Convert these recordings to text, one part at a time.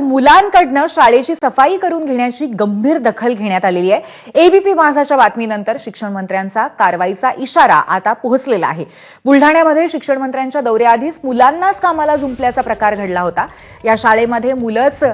मुलांकडनं शाळेची सफाई करून घेण्याची गंभीर दखल घेण्यात आलेली आहे. एबीपी माझाच्या बातमीनंतर शिक्षण मंत्र्यांचा कारवाईचा इशारा आता पोहोचलेला आहे. बुलढाण्यामध्ये शिक्षण मंत्र्यांच्या दौऱ्याआधीच मुलांनाच कामाला जुंपल्याचा प्रकार घडला होता. या शाळेमध्ये मुलंच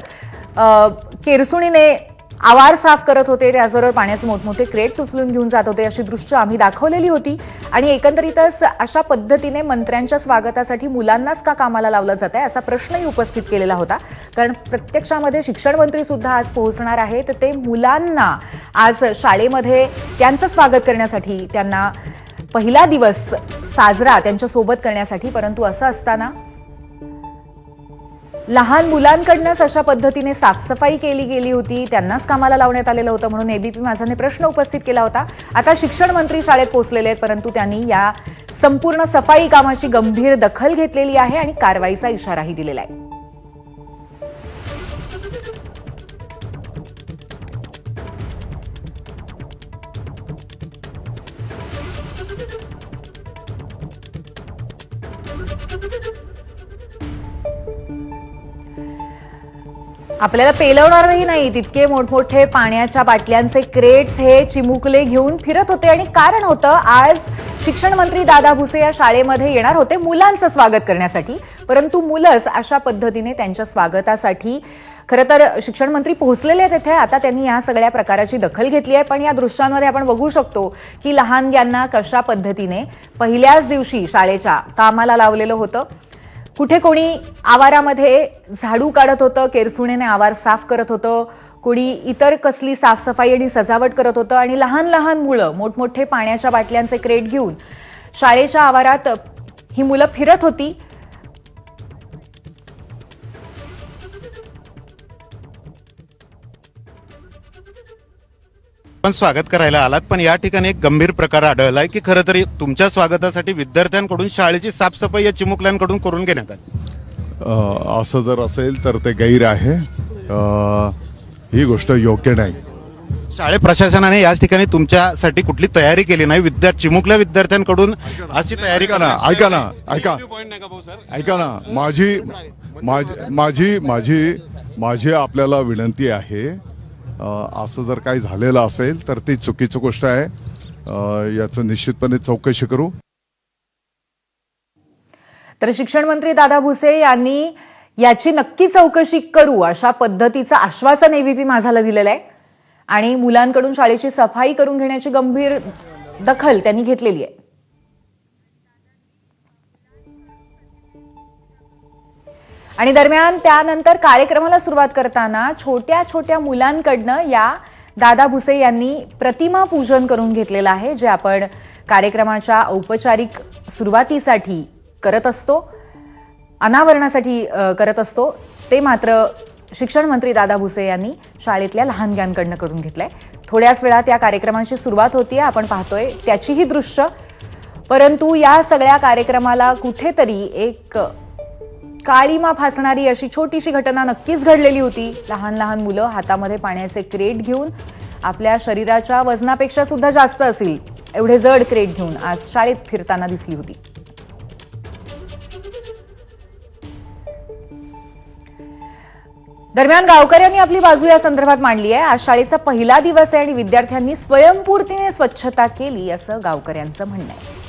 केरसुणीने आवार साफ करत होते. त्याचबरोबर पाण्याचे मोठमोठे क्रेट्स उचलून घेऊन जात होते. अशी दृश्य आम्ही दाखवलेली होती. आणि एकंदरीतच अशा पद्धतीने मंत्र्यांच्या स्वागतासाठी मुलांनाच का कामाला लावलं जात आहे असा प्रश्नही उपस्थित केलेला होता. कारण प्रत्यक्षामध्ये शिक्षण मंत्री सुद्धा आज पोहोचणार आहेत. ते मुलांना आज शाळेमध्ये त्यांचं स्वागत करण्यासाठी त्यांना पहिला दिवस साजरा त्यांच्यासोबत करण्यासाठी परंतु असं असताना लहान मुलांकडनंच अशा पद्धतीने साफसफाई केली गेली होती. त्यांनाच कामाला लावण्यात आलेलं होतं म्हणून एबीपी माझाने प्रश्न उपस्थित केला होता. आता शिक्षण मंत्री शाळेत पोहोचलेले आहेत परंतु त्यांनी या संपूर्ण सफाई कामाची गंभीर दखल घेतलेली आहे आणि कारवाईचा इशाराही दिलेला आहे. आपल्याला पेलवणारही नाही. तितके मोठमोठे पाण्याच्या बाटल्यांचे क्रेट्स हे चिमुकले घेऊन फिरत होते आणि कारण होतं आज शिक्षण मंत्री दादा भुसे या शाळेमध्ये येणार होते मुलांचं स्वागत करण्यासाठी. परंतु मुलंच अशा पद्धतीने त्यांच्या स्वागतासाठी खरं तर शिक्षण मंत्री पोहोचलेले आहेत तिथे. आता त्यांनी या सगळ्या प्रकाराची दखल घेतली आहे. पण या दृश्यांमध्ये आपण बघू शकतो की लहानग्यांना कशा पद्धतीने पहिल्याच दिवशी शाळेच्या कामाला लावलेलं होतं. कुठे कोणी आवारामध्ये झाडू काढत होतं केरसुणेने आवार साफ करत होतं कोणी इतर कसली साफसफाई आणि सजावट करत होतं आणि लहान लहान मुलं मोठमोठे पाण्याच्या बाटल्यांचे क्रेट घेऊन शाळेच्या आवारात ही मुलं फिरत होती. पण स्वागत करायला आलात पण या ठिकाणी एक गंभीर प्रकार आढळलाय की खरं तरी तुमच्या स्वागतासाठी विद्यार्थ्यांकडून शाळेची साफसफाई या चिमुकल्यांकडून करून घेण्यात आली. अ, असं जर असेल तर ते गैर आहे. अ, ही गोष्ट योग्य नाही. शाळे प्रशासनाने या ठिकाणी तुमच्यासाठी कुठली तयारी केली नाही विद्या चिमुकल्या विद्यार्थ्यांकडून अशी तयारी ऐका ना ऐका ना ऐका. ऐका ना माझी माझी माझी माझी माझी आपल्याला विनंती आहे असं जर काही झालेलं असेल तर ती चुकीची गोष्ट आहे. याचं निश्चितपणे चौकशी करू. तर शिक्षण मंत्री दादा भुसे यांनी याची नक्की चौकशी करू अशा पद्धतीचं आश्वासन एबीपी माझाला दिलेलं आहे. आणि मुलांकडून शाळेची सफाई करून घेण्याची गंभीर दखल त्यांनी घेतलेली आहे. आणि दरम्यान त्यानंतर कार्यक्रमाला सुरुवात करताना छोट्या छोट्या मुलांकडनं या दादा भुसे यांनी प्रतिमा पूजन करून घेतलेलं आहे जे आपण कार्यक्रमाच्या औपचारिक सुरुवातीसाठी करत असतो अनावरणासाठी करत असतो. ते मात्र शिक्षण मंत्री दादा भुसे यांनी शाळेतल्या लहानग्यांकडनं करून घेतलंय. थोड्याच वेळात या कार्यक्रमाची सुरुवात होतीये आपण पाहतोय त्याचीही दृश्य. परंतु या सगळ्या कार्यक्रमाला कुठेतरी एक काळीमा फासणारी अशी छोटीशी घटना नक्कीच घडलेली होती. लहान लहान मुलं हातामध्ये पाण्याचे क्रेट घेऊन आपल्या शरीराच्या वजनापेक्षा सुद्धा जास्त असेल एवढे जड क्रेट घेऊन आज शाळेत फिरताना दिसली होती. दरम्यान गावकऱ्यांनी आपली बाजू या संदर्भात मांडली आहे. आज शाळेचा पहिला दिवस आहे आणि विद्यार्थ्यांनी स्वयंपूर्तीने स्वच्छता केली असं गावकऱ्यांचं म्हणणं आहे.